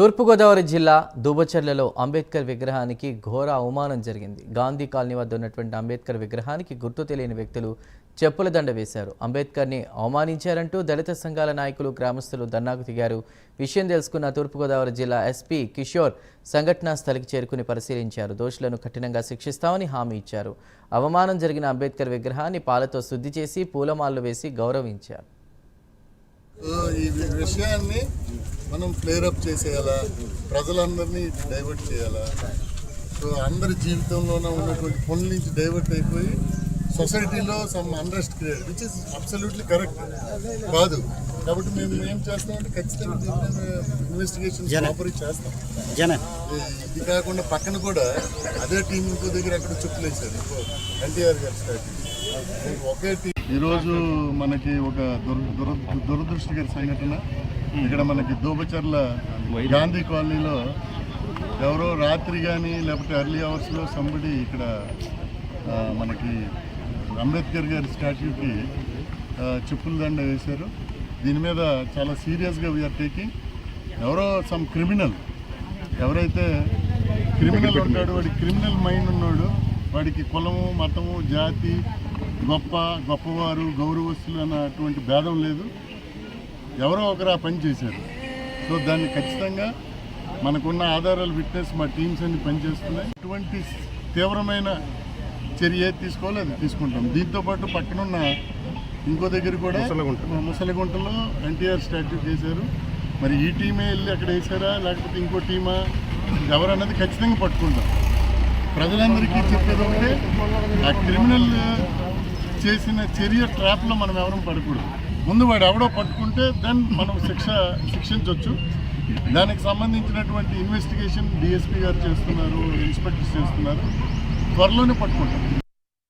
తూర్పుగోదావరి జిల్లా దుబచర్లలో అంబేద్కర్ విగ్రహానికి ఘోర అవమానం జరిగింది. గాంధీ కాలనీ వద్ద ఉన్నటువంటి అంబేద్కర్ విగ్రహానికి గుర్తు తెలియని వ్యక్తులు చెప్పుల దండ వేశారు. అంబేద్కర్ని అవమానించారంటూ దళిత సంఘాల నాయకులు గ్రామస్తులు ధర్నాకు దిగారు. విషయం తెలుసుకున్న తూర్పుగోదావరి జిల్లా ఎస్పీ కిషోర్ సంఘటనా స్థలికి చేరుకుని పరిశీలించారు. దోషులను కఠినంగా శిక్షిస్తామని హామీ ఇచ్చారు. అవమానం జరిగిన అంబేద్కర్ విగ్రహాన్ని పాలతో శుద్ధి చేసి పూలమాలలు వేసి గౌరవించారు. ఈ విషయాన్ని మనం ఫ్లేరప్ చేసేయాలా? ప్రజలందరినీ డైవర్ట్ చేయాలా? సో అందరి జీవితంలోనే ఉన్నటువంటి పనుల నుంచి డైవర్ట్ అయిపోయి సొసైటీలో some understand create which is absolutely correct కాదు. కాబట్టి మేము ఏం చేస్తామంటే ఖచ్చితంగా ఇన్వెస్టిగేషన్ ప్రాపర్ చేస్తాం. ఇది కాకుండా పక్కన కూడా అదే టీం ఇంకో దగ్గర అక్కడ చుట్టులేశారు ఎన్టీఆర్ గారి ఒకే టీం ఈరోజు మనకి ఒక దుర దుర దురదృష్టకర సంఘటన. ఇక్కడ మనకి దూబచర్ల గాంధీ కాలనీలో ఎవరో రాత్రి కానీ లేకపోతే ఎర్లీ అవర్స్లో సంబడి ఇక్కడ మనకి అంబేద్కర్ గారి స్టాచ్యూకి ఆ, చెప్పుల దండ వేశారు. దీని మీద చాలా సీరియస్గా వీఆర్ టేకింగ్ ఎవరో సమ్ క్రిమినల్ ఎవరైతే క్రిమినల్ ఉంటాడో వాడి క్రిమినల్ మైండ్ ఉన్నాడు వాడికి కులము మతము జాతి గొప్ప గొప్పవారు గౌరవస్తులు అన్నటువంటి భేదం లేదు. ఎవరో ఒకరు ఆ పని చేశారు. సో దాన్ని ఖచ్చితంగా మనకున్న ఆధారాలు విట్నెస్ మా టీమ్స్ అన్ని పనిచేస్తున్నాయి. ఇటువంటి తీవ్రమైన చర్య తీసుకోవాలో అది తీసుకుంటాం. దీంతో పాటు పక్కనున్న ఇంకో దగ్గర కూడా ముసలిగుంటలో. ఎన్టీఆర్ స్టాట్యూ చేశారు. మరి ఈ టీమే వెళ్ళి అక్కడ వేసారా లేకపోతే ఇంకో టీమా? ఎవరన్నది ఖచ్చితంగా పట్టుకుంటాం. ప్రజలందరికీ చెప్పేది ఒకటే ఆ క్రిమినల్ చేసిన చర్య ట్రాప్లో మనం ఎవరం పడకూడదు. ముందు వాడు ఎవడో పట్టుకుంటే దెన్ మనం శిక్ష శిక్షించవచ్చు దానికి సంబంధించినటువంటి ఇన్వెస్టిగేషన్ డిఎస్పీ గారు చేస్తున్నారు ఇన్స్పెక్టర్స్ చేస్తున్నారు. త్వరలోనే పట్టుకుంటాం.